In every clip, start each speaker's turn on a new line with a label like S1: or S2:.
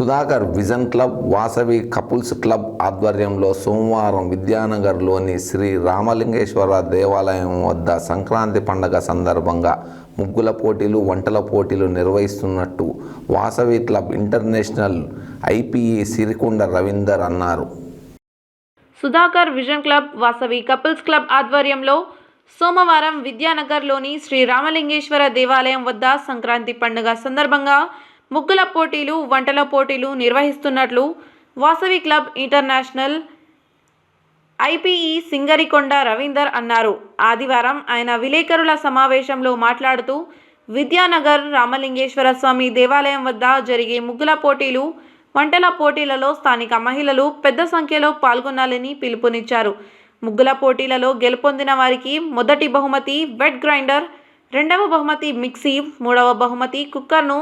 S1: Sudhakar vision club Vasavi couples club ఆధ్వర్యంలో సోమవారం విద్యానగర్లోని శ్రీ రామలింగేశ్వర దేవాలయం వద్ద సంక్రాంతి పండగ సందర్భంగా ముగ్గుల పోటీలు వంటల పోటీలు నిర్వహిస్తున్నట్టు Vasavi club international IPE Sirikonda Ravinder అన్నారు.
S2: Sudhakar vision club Vasavi couples club ఆధ్వర్యంలో సోమవారం విద్యానగర్లోని శ్రీ రామలింగేశ్వర దేవాలయం వద్ద సంక్రాంతి పండుగ సందర్భంగా ముగ్గుల పోటీలు వంటల పోటీలు నిర్వహిస్తున్నట్లు Vasavi club international IPE Singarikonda Ravinder అన్నారు. ఆదివారం ఆయన విలేకరుల సమావేశంలో మాట్లాడుతూ విద్యానగర్ రామలింగేశ్వర స్వామి దేవాలయం వద్ద జరిగే ముగ్గుల పోటీలు వంటల పోటీలలో స్థానిక మహిళలు పెద్ద సంఖ్యలో పాల్గొనాలని పిలుపునిచ్చారు. ముగ్గుల పోటీలలో గెలుపొందిన వారికి మొదటి బహుమతి వెట్ గ్రైండర్ రెండవ బహుమతి మిక్సీ మూడవ బహుమతి కుక్కర్ను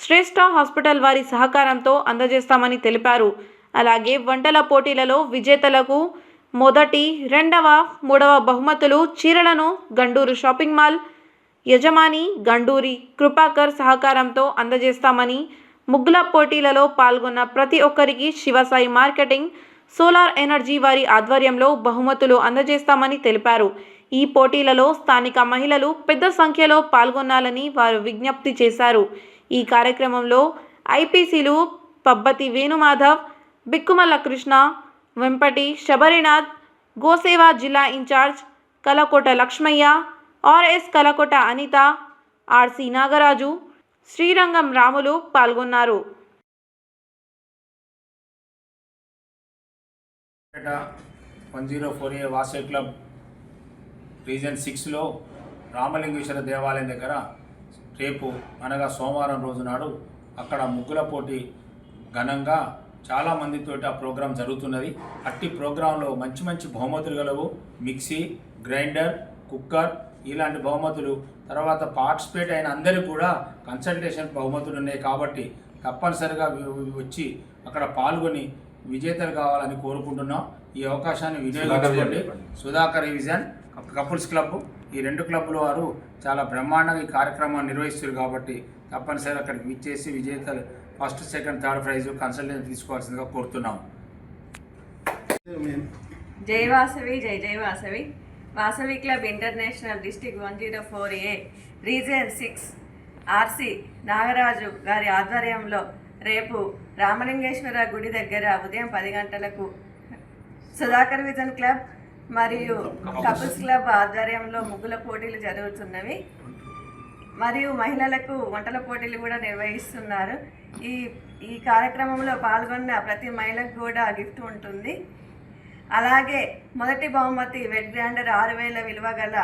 S2: శ్రేష్ఠ హాస్పిటల్ వారి సహకారంతో అందజేస్తామని తెలిపారు. అలాగే వంటల పోటీలలో విజేతలకు మొదటి రెండవ మూడవ బహుమతులు చీరలను గండూరు షాపింగ్ మాల్ యజమాని గండూరి కృపాకర్ సహకారంతో అందజేస్తామని ముగ్గుల పోటీలలో పాల్గొన్న ప్రతి ఒక్కరికి శివసాయి మార్కెటింగ్ సోలార్ ఎనర్జీ వారి ఆధ్వర్యంలో బహుమతులు అందజేస్తామని తెలిపారు. ఈ పోటీలలో స్థానిక మహిళలు పెద్ద సంఖ్యలో పాల్గొనాలని వారు విజ్ఞప్తి చేశారు. ఈ కార్యక్రమంలో ఐపీసీలు పబ్బతి వేణుమాధవ్ బిక్కుమల్ల కృష్ణ వెంపటి శబరినాథ్ గోసేవ జిల్లా incharge Kalakota Lakshmaiah RS Kalakota Anitha RC Nagaraju Srirangam Ramulu పాల్గొన్నారు.
S3: వన్ జీరో ఫోర్ ఏ వాసే క్లబ్ రీజన్ సిక్స్లో రామలింగేశ్వర దేవాలయం దగ్గర రేపు అనగా సోమవారం రోజు నాడు అక్కడ ముగ్గుల పోటీ ఘనంగా చాలా మందితోటి ఆ ప్రోగ్రాం జరుగుతున్నది. అట్టి ప్రోగ్రాంలో మంచి మంచి బహుమతులు గలవు. మిక్సీ గ్రైండర్ కుక్కర్ ఇలాంటి బహుమతులు. తర్వాత పార్టిసిపేట్ అయిన అందరూ కూడా కన్సల్టేషన్ బహుమతులు ఉన్నాయి కాబట్టి తప్పనిసరిగా వచ్చి అక్కడ పాల్గొని విజేతలు కావాలని కోరుకుంటున్నాం. ఈ అవకాశాన్ని వినియోగించుకోండి సుధాకర్ విజన్ కపుల్స్ క్లబ్. ఈ రెండు క్లబ్ల వారు చాలా బ్రహ్మాండంగా ఈ కార్యక్రమాన్ని నిర్వహిస్తారు కాబట్టి తప్పనిసరిగా అక్కడికి విచ్చేసి విజేతలు first second third prize consultancy తీసుకోవాల్సిందిగా కోరుతున్నాం.
S4: జై వాసవి జై జై Vasavi. Vasavi club international district one zero four A region six RC Nagaraju గారి ఆధ్వర్యంలో రేపు రామలింగేశ్వర గుడి దగ్గర ఉదయం పది గంటలకు సుధాకర్ విజన్ క్లబ్ మరియు కపుల్స్ క్లబ్ ఆధ్వర్యంలో ముగ్గుల పోటీలు జరుగుతున్నవి. మరియు మహిళలకు వంటల పోటీలు కూడా నిర్వహిస్తున్నారు. ఈ ఈ కార్యక్రమంలో పాల్గొన్న ప్రతి మహిళకు కూడా గిఫ్ట్ ఉంటుంది. అలాగే మొదటి బహుమతి వెడ్ గ్రైండర్ ఆరు వేల విలువ గల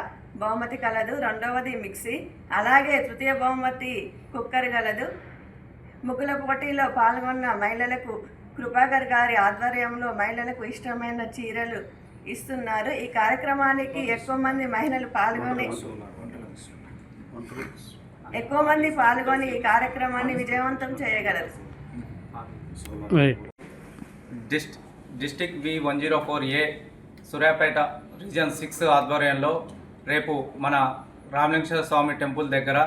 S4: బహుమతి కలదు రెండవది మిక్సీ. అలాగే తృతీయ బహుమతి కుక్కర్ గలదు ముగ్గుల పోటీలో పాల్గొన్న మహిళలకు కృపాకర్ గారి ఆధ్వర్యంలో మహిళలకు ఇష్టమైన చీరలు ఇస్తున్నారు. ఈ కార్యక్రమానికి ఎక్కువ మంది మహిళలు పాల్గొని ఎక్కువ మంది పాల్గొని ఈ కార్యక్రమాన్ని విజయవంతం చేయగలరు.
S5: Dist district V one zero four A Suryapet region six ఆధ్వర్యంలో రేపు మన రామలింగేశ్వర స్వామి టెంపుల్ దగ్గర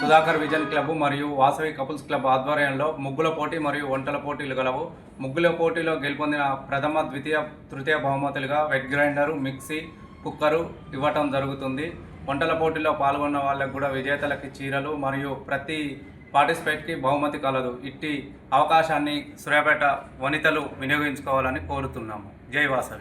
S5: సుధాకర్ విజన్ క్లబ్ మరియు వాసవి కపుల్స్ క్లబ్ ఆధ్వర్యంలో ముగ్గుల పోటీ మరియు వంటల పోటీలు గలవు. ముగ్గుల పోటీలో గెలుపొందిన ప్రథమ ద్వితీయ తృతీయ బహుమతులుగా వెట్ గ్రైండరు మిక్సీ కుక్కరు ఇవ్వటం జరుగుతుంది. వంటల పోటీలో పాల్గొన్న వాళ్ళకు కూడా విజేతలకి చీరలు మరియు ప్రతి పార్టిసిపేట్కి బహుమతి కలదు. ఇట్టి అవకాశాన్ని సూర్యాపేట వనితలు వినియోగించుకోవాలని కోరుతున్నాము. జై వాసవి.